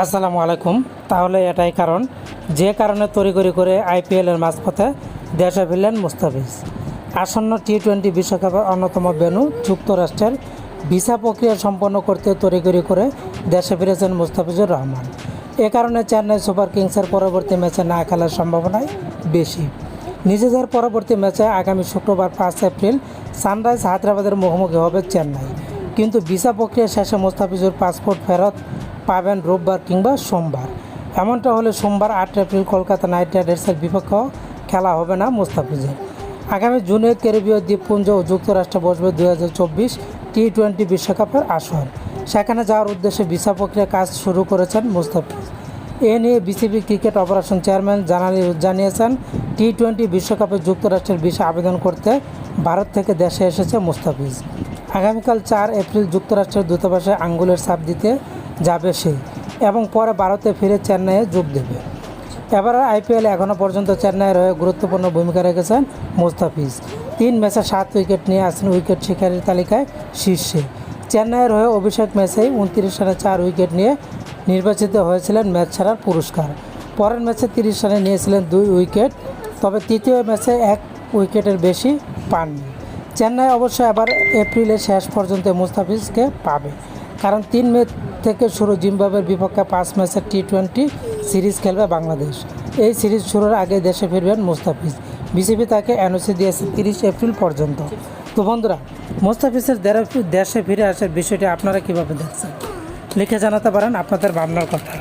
আসসালামু আলাইকুম। তাহলে এটাই কারণ, যে কারণে তড়িঘড়ি করে আইপিএলের মাঝপথে দেশে ফিরলেন মুস্তাফিজ। আসন্ন টি টোয়েন্টি বিশ্বকাপের অন্যতম বেনু যুক্তরাষ্ট্রের ভিসা প্রক্রিয়া সম্পন্ন করতে তড়িঘড়ি করে দেশে ফিরেছেন মুস্তাফিজুর রহমান। এ কারণে চেন্নাই সুপার কিংসের পরবর্তী ম্যাচে না খেলার সম্ভাবনাই বেশি। নিজেদের পরবর্তী ম্যাচে আগামী শুক্রবার পাঁচ এপ্রিল সানরাইজ হায়দ্রাবাদের মুখোমুখি হবে চেন্নাই। কিন্তু ভিসা প্রক্রিয়া শেষে মুস্তাফিজুর পাসপোর্ট ফেরত পাবেন রোববার কিংবা সোমবার। এমনটা হলে সোমবার আট এপ্রিল কলকাতা নাইট রাইডার্সের বিপক্ষেও খেলা হবে না মুস্তাফিজের। আগামী জুনে ক্যারিবীয় দ্বীপপুঞ্জ ও যুক্তরাষ্ট্রে বসবে দুই হাজার চব্বিশ টি টোয়েন্টি বিশ্বকাপের আসর। সেখানে যাওয়ার উদ্দেশ্যে ভিসা প্রক্রিয়া কাজ শুরু করেছেন মুস্তাফিজ। এ নিয়ে বিসিবি ক্রিকেট অপারেশন চেয়ারম্যান জানালি জানিয়েছেন টি টোয়েন্টি বিশ্বকাপে যুক্তরাষ্ট্রের ভিসা আবেদন করতে ভারত থেকে দেশে এসেছে মুস্তাফিজ। আগামীকাল চার এপ্রিল যুক্তরাষ্ট্রের দূতাবাসে আঙ্গুলের ছাপ দিতে যাবে সে এবং পরে ভারতে ফিরে চেন্নাইয়ে যোগ দেবে। এবার আইপিএল এখনও পর্যন্ত চেন্নাইয়ের হয়ে গুরুত্বপূর্ণ ভূমিকা রেখেছেন মুস্তাফিজ। তিন ম্যাচে সাত উইকেট নিয়ে আছেন উইকেট শিকারীর তালিকায় শীর্ষে। চেন্নাইয়ের হয়ে অভিষেক ম্যাচেই উনত্রিশ রানে চার উইকেট নিয়ে নির্বাচিত হয়েছিলেন ম্যাচ ছাড়ার পুরস্কার। পরের ম্যাচে তিরিশ রানে নিয়েছিলেন দুই উইকেট, তবে তৃতীয় ম্যাচে এক উইকেটের বেশি পাননি। চেন্নাই অবশ্য এবার এপ্রিলের শেষ পর্যন্ত মুস্তাফিজকে পাবে, কারণ তিন মে থেকে শুরু জিম্বাবের বিপক্ষে পাঁচ ম্যাচের টি টোয়েন্টি সিরিজ খেলবে বাংলাদেশ। এই সিরিজ শুরুর আগে দেশে ফিরবেন মুস্তাফিজ। বিসিবি তাকে এনওসি দিয়েছে তিরিশ এপ্রিল পর্যন্ত। তো বন্ধুরা, মুস্তাফিজের দেশে ফিরে আসার বিষয়টি আপনারা কীভাবে দেখছেন? লিখে জানাতে পারেন আপনাদের ভাবনার কথা।